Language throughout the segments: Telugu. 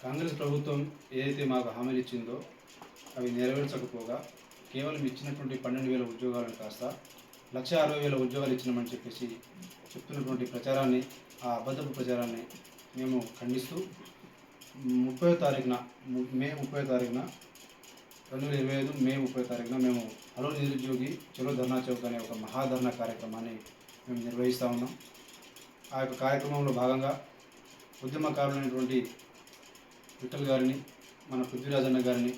కాంగ్రెస్ ప్రభుత్వం ఏదైతే మాకు హామీలు ఇచ్చిందో అవి నెరవేర్చకపోగా కేవలం ఇచ్చినటువంటి పన్నెండు వేల ఉద్యోగాలను కాస్త లక్ష అరవై వేల ఉద్యోగాలు ఇచ్చినామని చెప్పేసి చెప్తున్నటువంటి ప్రచారాన్ని ఆ అబద్ధపు ప్రచారాన్ని మేము ఖండిస్తూ ముప్పై తారీఖున మే ముప్పై తారీఖున రెండు వేల ఇరవై ఐదు మే ముప్పై తారీఖున మేము హలో నిరుద్యోగి చలో ధర్నా చౌక్ అనే ఒక మహాధర్నా కార్యక్రమాన్ని మేము నిర్వహిస్తూ ఉన్నాం. ఆ యొక్క కార్యక్రమంలో భాగంగా ఉద్యమకారులైనటువంటి విఠల్ గారిని మన పృథ్వీరాజన్న గారిని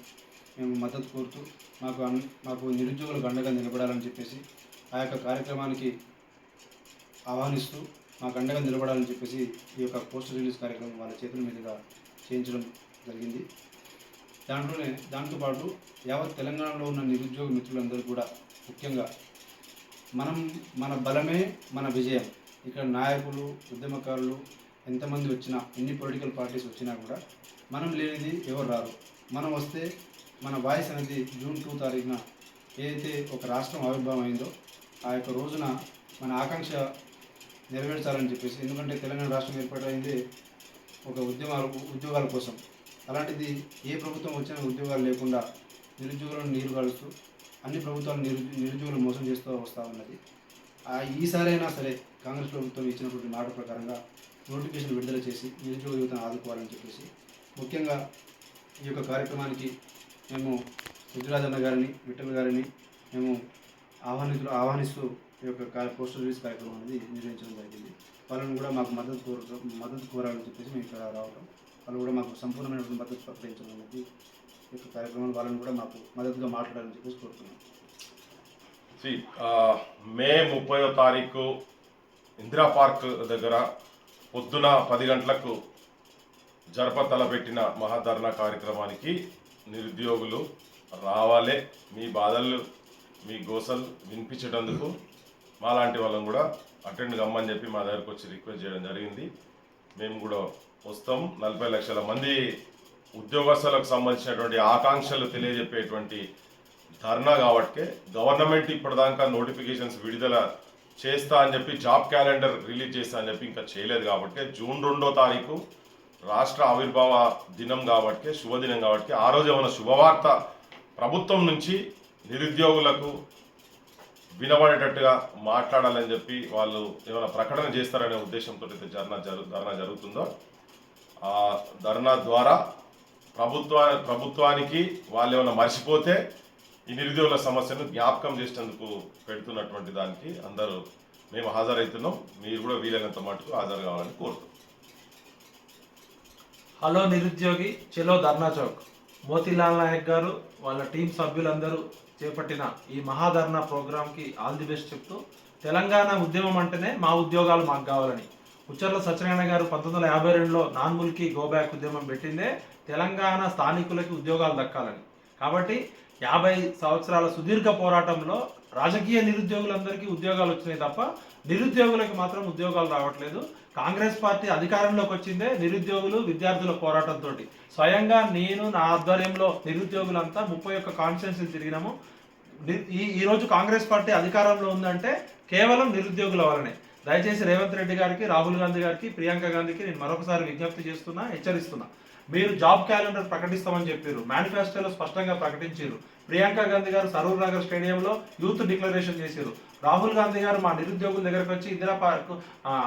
మేము మద్దతు కోరుతూ మాకు అన్- మాకు నిరుద్యోగులకు అండగా నిలబడాలని చెప్పేసి ఆ యొక్క కార్యక్రమానికి ఆహ్వానిస్తూ మాకు అండగా నిలబడాలని చెప్పేసి ఈ యొక్క పోస్టర్ రిలీజ్ కార్యక్రమం వాళ్ళ చేతుల మీదుగా చేయించడం జరిగింది. దాంట్లోనే దాంతోపాటు యావత్ తెలంగాణలో ఉన్న నిరుద్యోగ మిత్రులందరూ కూడా ముఖ్యంగా మనం మన బలమే మన విజయం. ఇక్కడ నాయకులు ఉద్యమకారులు ఎంతమంది వచ్చినా ఎన్ని పొలిటికల్ పార్టీస్ వచ్చినా కూడా మనం లేనిది ఎవరు రారు. మనం వస్తే మన వాయిస్ అనేది జూన్ టూ తారీఖున ఏదైతే ఒక రాష్ట్రం ఆవిర్భావం అయిందో ఆ యొక్క రోజున మన ఆకాంక్ష నెరవేర్చాలని చెప్పేసి ఎందుకంటే తెలంగాణ రాష్ట్రం ఏర్పాటైంది ఒక ఉద్యమాల ఉద్యోగాల కోసం. అలాంటిది ఏ ప్రభుత్వం వచ్చినా ఉద్యోగాలు లేకుండా నిరుద్యోగులను నీరు కాలుస్తూ అన్ని ప్రభుత్వాలు నిరు నిరుద్యోగులు మోసం చేస్తూ వస్తూ ఉన్నది. ఈసారైనా సరే కాంగ్రెస్ ప్రభుత్వం ఇచ్చినటువంటి మాట ప్రకారంగా నోటిఫికేషన్ విడుదల చేసి నిరుద్యోగ యువతను ఆదుకోవాలని చెప్పేసి ముఖ్యంగా ఈ యొక్క కార్యక్రమానికి మేము రుద్రాజన్న గారిని విఠల్ గారిని మేము ఆహ్వానితులు ఆహ్వానిస్తూ ఈ యొక్క పోస్టల్ పోస్టర్ రిలీజ్ కార్యక్రమం అనేది నిర్వహించడం జరిగింది. వాళ్ళని కూడా మాకు మద్దతు కోరు మద్దతు కోరాలని చెప్పేసి మేము ఇక్కడ రావడం వాళ్ళు కూడా మాకు సంపూర్ణమైనటువంటి మద్దతు ప్రకటించడం అనేది ఈ యొక్క కార్యక్రమంలో వాళ్ళని కూడా మాకు మద్దతుగా మాట్లాడాలని చెప్పేసి కోరుతున్నాం. మే ముప్పయో తారీఖు ఇందిరా పార్క్ దగ్గర పొద్దున పది గంటలకు జరప తలపెట్టిన మహాధరణ కార్యక్రమానికి నిరుద్యోగులు రావాలే. మీ బాధలు మీ గోసలు వినిపించేటందుకు మాలాంటి వాళ్ళని కూడా అటెండ్ కమ్మని చెప్పి మా దగ్గరకు వచ్చి రిక్వెస్ట్ చేయడం జరిగింది. మేము కూడా వస్తాం. నలభై లక్షల మంది ఉద్యోగస్తులకు సంబంధించినటువంటి ఆకాంక్షలు తెలియజెప్పేటువంటి ధర్నా కాబట్టి గవర్నమెంట్ ఇప్పటిదాకా నోటిఫికేషన్స్ విడుదల చేస్తా అని చెప్పి జాబ్ క్యాలెండర్ రిలీజ్ చేస్తా అని చెప్పి ఇంకా చేయలేదు కాబట్టి జూన్ రెండో తారీఖు రాష్ట్ర ఆవిర్భావ దినం కాబట్టి శుభదినం కాబట్టి ఆ రోజు ఏమైనా శుభవార్త ప్రభుత్వం నుంచి నిరుద్యోగులకు వినబడేటట్టుగా మాట్లాడాలని చెప్పి వాళ్ళు ఏమైనా ప్రకటన చేస్తారనే ఉద్దేశంతో అయితే ధర్నా జరు ధర్నా జరుగుతుందో ఆ ధర్నా ద్వారా ప్రభుత్వా ప్రభుత్వానికి వాళ్ళు ఏమైనా మర్చిపోతే ఈ నిరుద్యోగుల సమస్యను జ్ఞాపకం చేసేందుకు పెడుతున్నటువంటి దానికి అందరూ మేము హాజరవుతున్నాం మీరు కూడా వీలైనంత మటుకు హాజరు కావాలని కోరుతున్నాం. హలో నిరుద్యోగి చెలో ధర్నా చౌక్. మోతీలాల్ నాయక్ గారు వాళ్ళ టీం సభ్యులందరూ చేపట్టిన ఈ మహాధర్నా ప్రోగ్రాంకి ఆల్ ది బెస్ట్ చెప్తూ తెలంగాణ ఉద్యమం అంటేనే మా ఉద్యోగాలు మాకు కావాలని. ఉచ్చర్ల సత్యనారాయణ గారు పంతొమ్మిది వందల యాభై రెండులో నాన్ముల్కి గోబ్యాక్ ఉద్యమం పెట్టిందే తెలంగాణ స్థానికులకి ఉద్యోగాలు దక్కాలని. కాబట్టి యాభై సంవత్సరాల సుదీర్ఘ పోరాటంలో రాజకీయ నిరుద్యోగులందరికీ ఉద్యోగాలు వచ్చినాయి తప్ప నిరుద్యోగులకు మాత్రం ఉద్యోగాలు రావట్లేదు. కాంగ్రెస్ పార్టీ అధికారంలోకి వచ్చిందే నిరుద్యోగులు విద్యార్థుల పోరాటంతో స్వయంగా నేను నా ఆధ్వర్యంలో నిరుద్యోగులంతా ముప్పై ఒక్క కాన్స్టిట్యున్సీలు తిరిగినాము. ఈ ఈరోజు కాంగ్రెస్ పార్టీ అధికారంలో ఉందంటే కేవలం నిరుద్యోగుల వలనే దయచేసి రేవంత్ రెడ్డి గారికి రాహుల్ గాంధీ గారికి ప్రియాంక గాంధీకి నేను మరొకసారి విజ్ఞప్తి చేస్తున్నా హెచ్చరిస్తున్నా. మీరు జాబ్ క్యాలెండర్ ప్రకటిస్తామని చెప్పారు. మేనిఫెస్టోలో స్పష్టంగా ప్రకటించారు. ప్రియాంక గాంధీ గారు సరూర్ నగర్ స్టేడియంలో యూత్ డిక్లరేషన్ చేశారు. రాహుల్ గాంధీ గారు మా నిరుద్యోగుల దగ్గరకు వచ్చి ఇందిరా పార్క్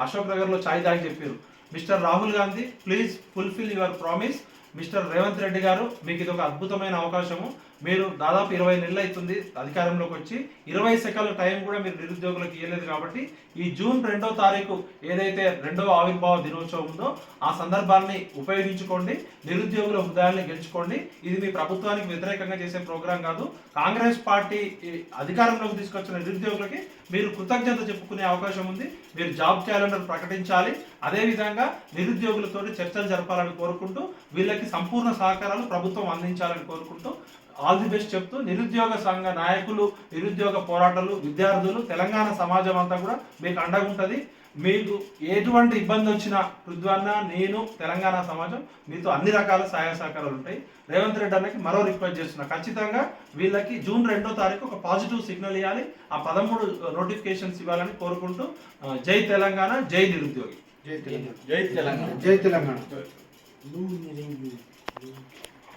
అశోక్ నగర్లో ఛాయ్ తాగి చెప్పారు. Mister Rahul Gandhi please fulfil your promise. Mister Revanth Reddy గారు మీకు ఇది ఒక అద్భుతమైన అవకాశము. మీరు దాదాపు ఇరవై నెలలు అవుతుంది అధికారంలోకి వచ్చి. ఇరవై సెకండ్ల టైం కూడా మీరు నిరుద్యోగులకు ఇవ్వలేదు కాబట్టి ఈ జూన్ రెండో తారీఖు ఏదైతే రెండవ ఆవిర్భావ దినోత్సవం ఉందో ఆ సందర్భాన్ని ఉపయోగించుకోండి. నిరుద్యోగుల హృదయాన్ని గెలుచుకోండి. ఇది మీ ప్రభుత్వానికి వ్యతిరేకంగా చేసే ప్రోగ్రాం కాదు. కాంగ్రెస్ పార్టీ అధికారంలోకి తీసుకొచ్చిన నిరుద్యోగులకి మీరు కృతజ్ఞత చెప్పుకునే అవకాశం ఉంది. మీరు జాబ్ క్యాలెండర్ ప్రకటించాలి. అదేవిధంగా నిరుద్యోగులతో చర్చలు జరపాలని కోరుకుంటూ వీళ్ళకి సంపూర్ణ సహకారాలు ప్రభుత్వం అందించాలని కోరుకుంటూ ఆల్ ది బెస్ట్ చెప్తూ నిరుద్యోగ సంఘ నాయకులు నిరుద్యోగ పోరాటాలు విద్యార్థులు తెలంగాణ సమాజం అంతా కూడా మీకు అండగా ఉంటుంది. మీకు ఎటువంటి ఇబ్బంది వచ్చినా పృథ్వన్న నేను తెలంగాణ సమాజం మీతో అన్ని రకాల సహాయ సహకారాలు ఉంటాయి. రేవంత్ రెడ్డి అన్నకి మరో రిక్వెస్ట్ చేస్తున్నా. ఖచ్చితంగా వీళ్ళకి జూన్ రెండో తారీఖు ఒక పాజిటివ్ సిగ్నల్ ఇవ్వాలి. ఆ పదమూడు నోటిఫికేషన్స్ ఇవ్వాలని కోరుకుంటూ జై తెలంగాణ జై నిరుద్యోగి. జై తెలంగాణ. జై తెలంగాణ. జై తెలంగాణ.